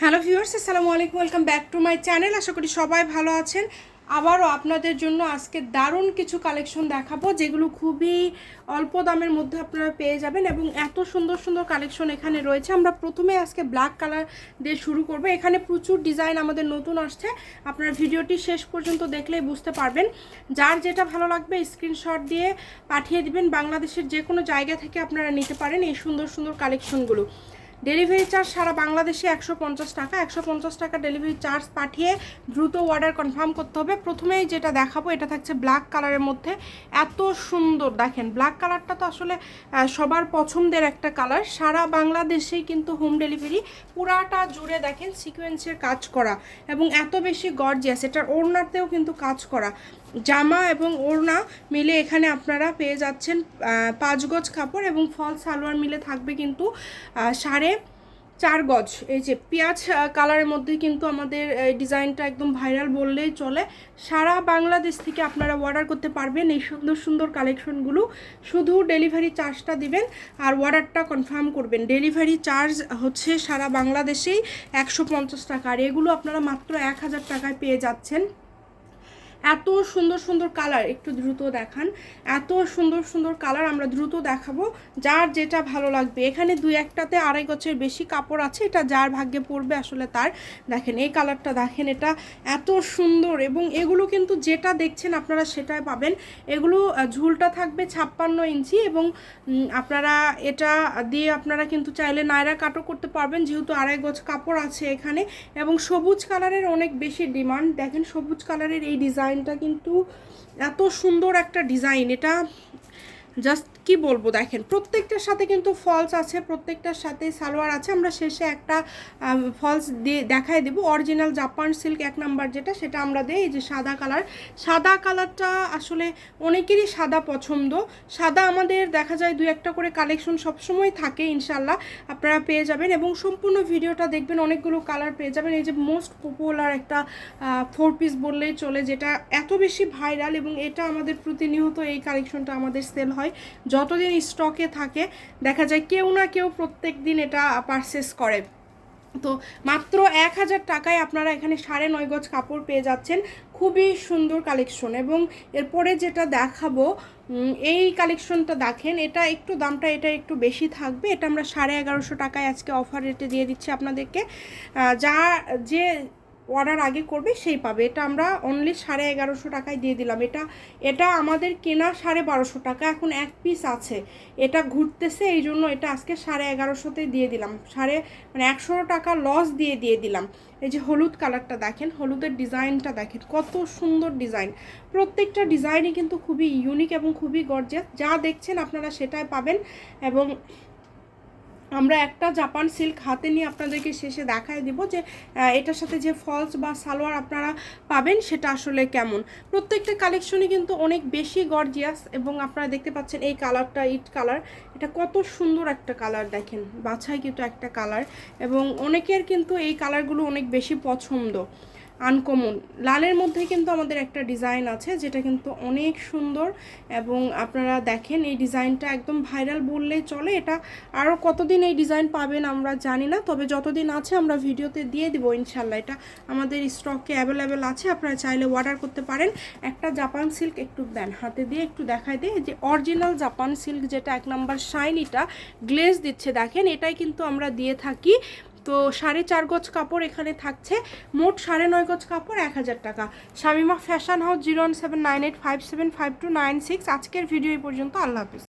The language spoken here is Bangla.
হ্যালো ভিউয়ার্স, আসসালামু আলাইকুম, welcome back to my channel. আশা করি সবাই ভালো আছেন। আবারও আপনাদের জন্য আজকে দারুণ কিছু কালেকশন দেখাবো, যেগুলো খুবই অল্প দামের মধ্যে আপনারা পেয়ে যাবেন এবং এত সুন্দর সুন্দর কালেকশন এখানে রয়েছে। আমরা প্রথমে আজকে ব্ল্যাক কালার দিয়ে শুরু করব। এখানে প্রচুর ডিজাইন আমাদের নতুন আসছে। আপনারা ভিডিওটি শেষ পর্যন্ত দেখলেই বুঝতে পারবেন। যার যেটা ভালো লাগবে, স্ক্রিনশট দিয়ে পাঠিয়ে দিবেন। বাংলাদেশের যে কোনো জায়গা থেকে আপনারা নিতে পারেন এই সুন্দর সুন্দর কালেকশনগুলো। ডেলিভারি চার্জ সারা বাংলাদেশে একশো পঞ্চাশ টাকা। একশো পঞ্চাশ টাকা ডেলিভারি চার্জ পাঠিয়ে দ্রুত অর্ডার কনফার্ম করতে হবে। প্রথমেই যেটা দেখাবো, এটা থাকছে ব্ল্যাক কালারের মধ্যে। এত সুন্দর, দেখেন ব্ল্যাক কালারটা তো আসলে সবার পছন্দের একটা কালার সারা বাংলাদেশেই কিন্তু হোম ডেলিভারি পুরাটা জুড়ে দেখেন সিকোয়েন্সের কাজ করা। এবং এত বেশি গর্জিয়াস এটার ওড়নাতেও কিন্তু কাজ করা। জামা এবং ওড়না মিলে এখানে আপনারা পেয়ে যাচ্ছেন পাঁচ গজ কাপড় এবং ফল সালোয়ার মিলে থাকবে কিন্তু সাড়ে চার গজ। এই যে পেঁয়াজ কালারের মধ্যে কিন্তু আমাদের ডিজাইনটা একদম ভাইরাল বললেই চলে। সারা বাংলাদেশ থেকে আপনারা অর্ডার করতে পারবেন এই সুন্দর সুন্দর কালেকশনগুলো শুধু ডেলিভারি চার্জটা দিবেন আর অর্ডারটা কনফার্ম করবেন। ডেলিভারি চার্জ হচ্ছে সারা বাংলাদেশেই একশো পঞ্চাশ টাকা। আর এগুলো আপনারা মাত্র এক হাজার টাকায় পেয়ে যাচ্ছেন। এত সুন্দর সুন্দর কালার একটু দ্রুত দেখান। এত সুন্দর সুন্দর কালার আমরা দ্রুত দেখাবো, যার যেটা ভালো লাগবে। এখানে দুই একটাতে আড়াই গছের বেশি কাপড় আছে, এটা যার ভাগ্যে পড়বে আসলে তার। দেখেন, এই কালারটা দেখেন, এটা এত সুন্দর এবং এগুলো কিন্তু যেটা দেখছেন আপনারা সেটাই পাবেন। এগুলো ঝুলটা থাকবে ছাপ্পান্ন ইঞ্চি এবং আপনারা এটা দিয়ে আপনারা কিন্তু চাইলে নায়রা কাটও করতে পারবেন, যেহেতু আড়াই গজ কাপড় আছে এখানে। এবং সবুজ কালারের অনেক বেশি ডিমান্ড। দেখেন, সবুজ কালারের এই ডিজাইনটা কিন্তু এত সুন্দর একটা ডিজাইন। এটা জাস্ট কি বলব দেখেন, প্রত্যেকটার সাথে কিন্তু ফলস আছে, প্রত্যেকটার সাথে সালোয়ার আছে। আমরা শেষে একটা ফলস দিয়ে দেখাই দেবো। অরিজিনাল জাপান সিল্ক এক নাম্বার যেটা, সেটা আমরা দিই, এই যে সাদা কালার সাদা কালারটা আসলে অনেকেরই সাদা পছন্দ। সাদা আমাদের দেখা যায় দুই একটা করে কালেকশন সবসময় থাকে ইনশাল্লাহ আপনারা পেয়ে যাবেন এবং সম্পূর্ণ ভিডিওটা দেখবেন, অনেকগুলো কালার পেয়ে যাবেন। এই যে মোস্ট পপুলার একটা ফোর পিস বললেই চলে, যেটা এত বেশি ভাইরাল এবং এটা আমাদের প্রতিনিয়ত এই কালেকশনটা আমাদের সেল হয়। যতদিন স্টকে থাকে, দেখা যায় কেউ না কেউ প্রত্যেক দিন এটা পারচেস করে। তো মাত্র এক হাজার টাকায় আপনারা এখানে সাড়ে নয় গজ কাপড় পেয়ে যাচ্ছেন। খুবই সুন্দর কালেকশন এবং এরপরে যেটা দেখাবো এই কালেকশনটা দেখেন, এটা একটু দামটা, এটা একটু বেশি থাকবে। এটা আমরা সাড়ে এগারোশো টাকায় আজকে অফার রেটে দিয়ে দিচ্ছি আপনাদেরকে। যা, যে অর্ডার আগে করবে, সেই পাবে। এটা আমরা অনলি সাড়ে এগারোশো টাকায় দিয়ে দিলাম। এটা এটা আমাদের কেনা সাড়ে বারোশো টাকা, এখন এক পিস আছে। এটা ঘুরতেছে, এই জন্য এটা আজকে সাড়ে এগারোশোতে দিয়ে দিলাম। সাড়ে মানে একশো টাকা লস দিয়ে দিয়ে দিলাম। এই যে হলুদ কালারটা দেখেন, হলুদের ডিজাইনটা দেখেন, কত সুন্দর ডিজাইন প্রত্যেকটা ডিজাইনই কিন্তু খুবই ইউনিক এবং খুবই গর্জিয়াস যা দেখছেন আপনারা সেটাই পাবেন এবং আমরা একটা জাপান সিল্ক হাতে নিয়ে আপনাদেরকে শেষে দেখায় দিব যে এটার সাথে যে ফলস বা সালোয়ার আপনারা পাবেন, সেটা আসলে কেমন? প্রত্যেকটা কালেকশনই কিন্তু অনেক বেশি গর্জিয়াস এবং আপনারা দেখতে পাচ্ছেন এই কালারটা, ইট কালার। এটা কত সুন্দর একটা কালার দেখেন, বাছাই কিন্তু একটা কালার। এবং অনেকের কিন্তু এই কালারগুলো অনেক বেশি পছন্দ। আনকমন। লালের মধ্যে কিন্তু আমাদের একটা ডিজাইন আছে, যেটা কিন্তু অনেক সুন্দর এবং আপনারা দেখেন এই ডিজাইনটা একদম ভাইরাল বললেই চলে। এটা আরও কতদিন এই ডিজাইন পাবেন আমরা জানি না, তবে যতদিন আছে আমরা ভিডিওতে দিয়ে দিব ইনশাল্লাহ। এটা আমাদের স্টকে অ্যাভেলেবেল আছে, আপনারা চাইলে অর্ডার করতে পারেন। একটা জাপান সিল্ক একটু দেন, হাতে দিয়ে একটু দেখাই দিয়ে যে অরিজিনাল জাপান সিল্ক যেটা এক নাম্বার শাইনিটা গ্লেজ দিচ্ছে। দেখেন এটাই কিন্তু আমরা দিয়ে থাকি। তো সাড়ে চার গজ কাপড় এখানে থাকছে। মোট সাড়ে নয় গজ কাপড় এক হাজার টাকা। Shamima fashion house zero one seven nine eight five seven five two nine six. আজকের ভিডিও এই পর্যন্ত। আল্লাহ হাফিজ।